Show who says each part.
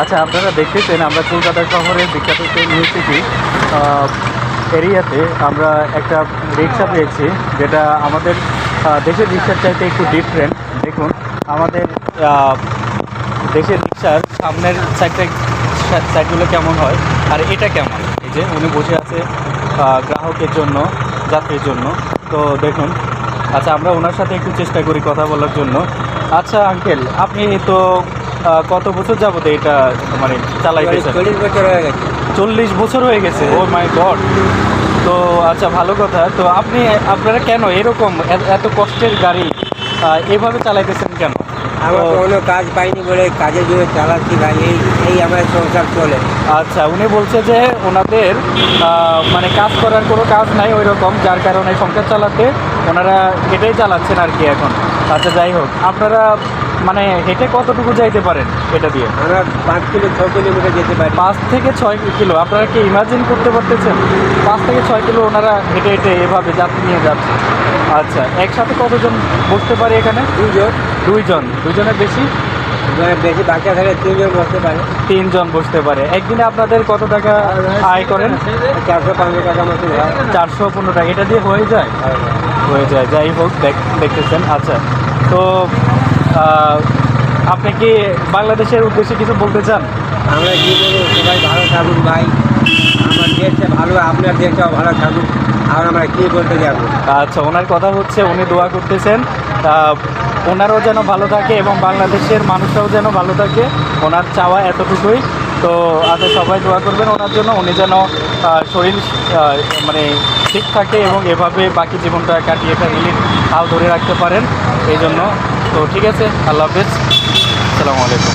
Speaker 1: আচ্ছা আপনারা দেখতেছেন, আমরা কলকাতা শহরের বিখ্যাত সেই নিউ সিটি এরিয়াতে আমরা একটা রিক্সা পেয়েছি, যেটা আমাদের দেশের রিক্সার চাইতে একটু ডিফারেন্ট দেখুন, আমাদের দেশের রিক্সার সামনের সাইডটা সাইডগুলো কেমন হয়, আর এটা কেমন? এই যে উনি বসে আছে গ্রাহকের জন্য, যাত্রীর জন্য। তো দেখুন আচ্ছা আমরা ওনার সাথে একটু চেষ্টা করি কথা বলার জন্য। আচ্ছা আঙ্কেল আপনি তো কত বছর যাবত এটা মানে চালাইতেছেন?
Speaker 2: চল্লিশ বছর হয়ে গেছে।
Speaker 1: চল্লিশ বছর হয়ে গেছে? ও মাই গড তো আচ্ছা ভালো কথা। তো আপনি আপনারা কেন এরকম এত- কষ্টের গাড়ি এভাবে চালাইতেছেন কেন?
Speaker 2: আমরা কোনো কাজ পাইনি বলে কাজের জন্য চালাচ্ছি ভাই এই এই আমার সংসার চলে।
Speaker 1: আচ্ছা উনি বলছে যে ওনাদের মানে কাজ করার কোনো কাজ নাই ওই রকম যার কারণে সংসার চালাতে ওনারা এটাই চালাচ্ছেন আর কি এখন। আচ্ছা যাই হোক। আপনারা মানে হেঁটে কতটুকু যাইতে পারেন এটা দিয়ে?
Speaker 2: আমরা পাঁচ কিলো ছ কিলোমিটার যেতে পারি।
Speaker 1: পাঁচ থেকে ছয় কিলো আপনারা কি ইমাজিন করতে পারতেছেন? পাঁচ থেকে ছয় কিলো ওনারা হেঁটে হেঁটে এভাবে যাত্রী নিয়ে যাচ্ছে। আচ্ছা একসাথে কতজন বসতে পারে এখানে?
Speaker 2: দুইজন।
Speaker 1: দুইজন। দুজনের বেশি?
Speaker 2: বেশি বাচ্চা থাকে তিনজন বসতে পারে।
Speaker 1: তিনজন বসতে পারে। একদিনে আপনাদের কত টাকা আয় করেন?
Speaker 2: চারশো পাঁচশো টাকা মতো
Speaker 1: চারশো পনেরো টাকা। এটা দিয়ে হয়ে যায়। হয়ে যায়। যাই হোক দেখ- দেখতেছেন। আচ্ছা তো আপনি কি বাংলাদেশের উদ্দেশ্যে কিছু বলতে চান?
Speaker 2: আমরা কি বলব সবাই ভালো থাকুন ভাই। আমার দেশটা ভালো আপনার দেশটাও ভালো থাকুক। আর আমরা কি বলতে যাব?
Speaker 1: আচ্ছা ওনার কথা হচ্ছে উনি দোয়া করতেছেন ওনারও যেন ভালো থাকে এবং বাংলাদেশের মানুষরাও যেন ভালো থাকে। ওনার চাওয়া এতটুকুই। তো আচ্ছা সবাই দোয়া করবেন ওনার জন্য। উনি যেন শরীর মানে ঠিক থাকে এবং এভাবে বাকি জীবনটা কাটিয়ে ফ্যামিলির হাল ধরে রাখতে পারেন। এই জন্য তো ঠিক আছে আল্লাহ হাফেজ। আসসালামু আলাইকুম।